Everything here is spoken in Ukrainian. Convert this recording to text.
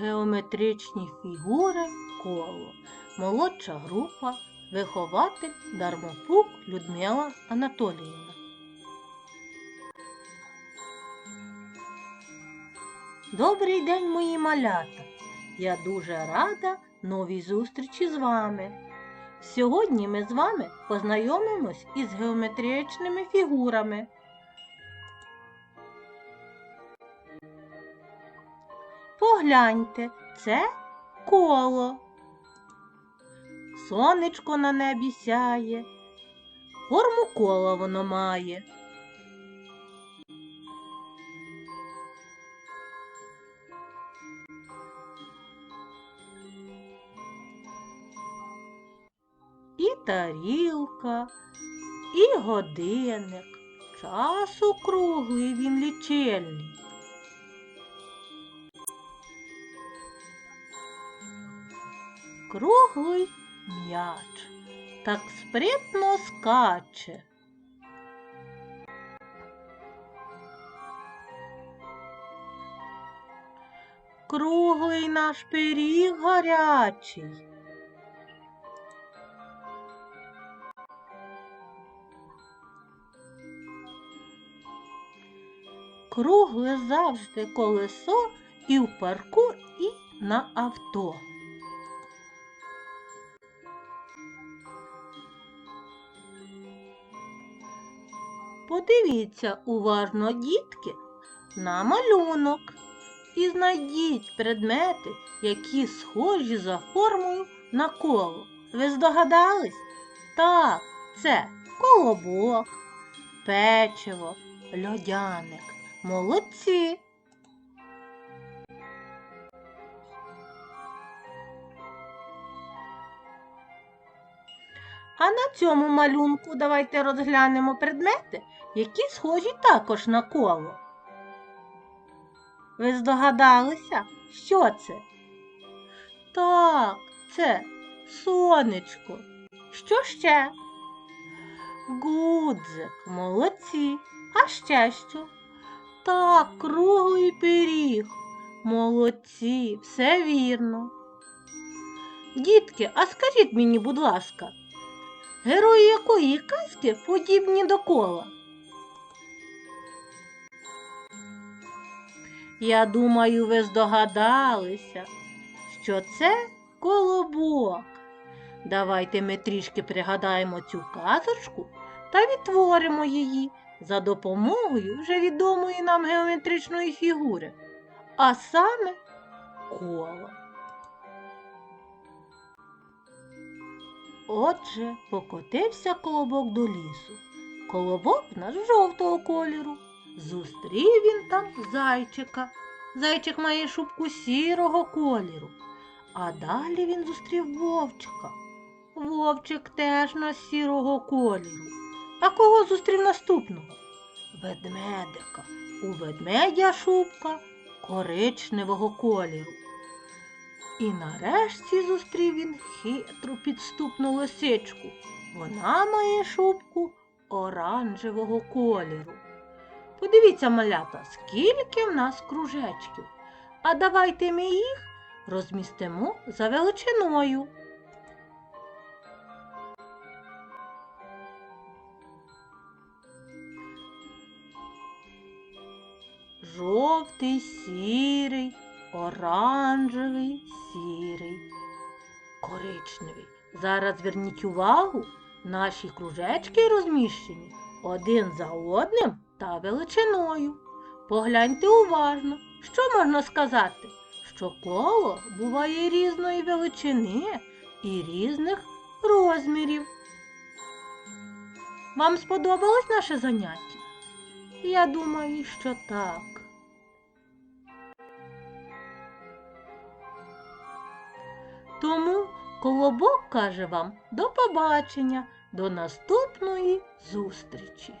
Геометричні фігури коло. Молодша група. Вихователь Дармопук Людмила Анатоліївна. Добрий день, мої малята! Я дуже рада новій зустрічі з вами. Сьогодні ми з вами познайомимось із геометричними фігурами. Погляньте, це коло. Сонечко на небі сяє, форму кола воно має. І тарілка, і годинник, час округлий він лічильний. Круглий м'яч так спритно скаче. Круглий наш пиріг гарячий. Кругле завжди колесо і в парку, і на авто. Подивіться уважно, дітки, на малюнок і знайдіть предмети, які схожі за формою на коло. Ви здогадались? Так, це колобок, печиво, льодяник. Молодці. А на цьому малюнку давайте розглянемо предмети, які схожі також на коло. Ви здогадалися, що це? Так, це сонечко. Що ще? Гудзик, молодці. А ще що? Так, круглий пиріг. Молодці, все вірно. Дітки, а скажіть мені, будь ласка, герої якої казки подібні до кола? Я думаю, ви здогадалися, що це колобок. Давайте ми трішки пригадаємо цю казочку та відтворимо її за допомогою вже відомої нам геометричної фігури, а саме кола. Отже, покотився колобок до лісу. Колобок наш жовтого кольору. Зустрів він там зайчика. Зайчик має шубку сірого кольору. А далі він зустрів вовчика. Вовчик теж на сірого кольору. А кого зустрів наступного? Ведмедика. У ведмедя шубка коричневого кольору. І нарешті зустрів він хитру підступну лисичку. Вона має шубку оранжевого кольору. Подивіться, малята, скільки в нас кружечків. А давайте ми їх розмістимо за величиною. Жовтий, сірий, оранжевий, сірий, коричневий. Зараз зверніть увагу, наші кружечки розміщені один за одним та величиною. Погляньте уважно, що можна сказати, що коло буває різної величини і різних розмірів. Вам сподобалось наше заняття? Я думаю, що так. Тому колобок каже вам до побачення, до наступної зустрічі.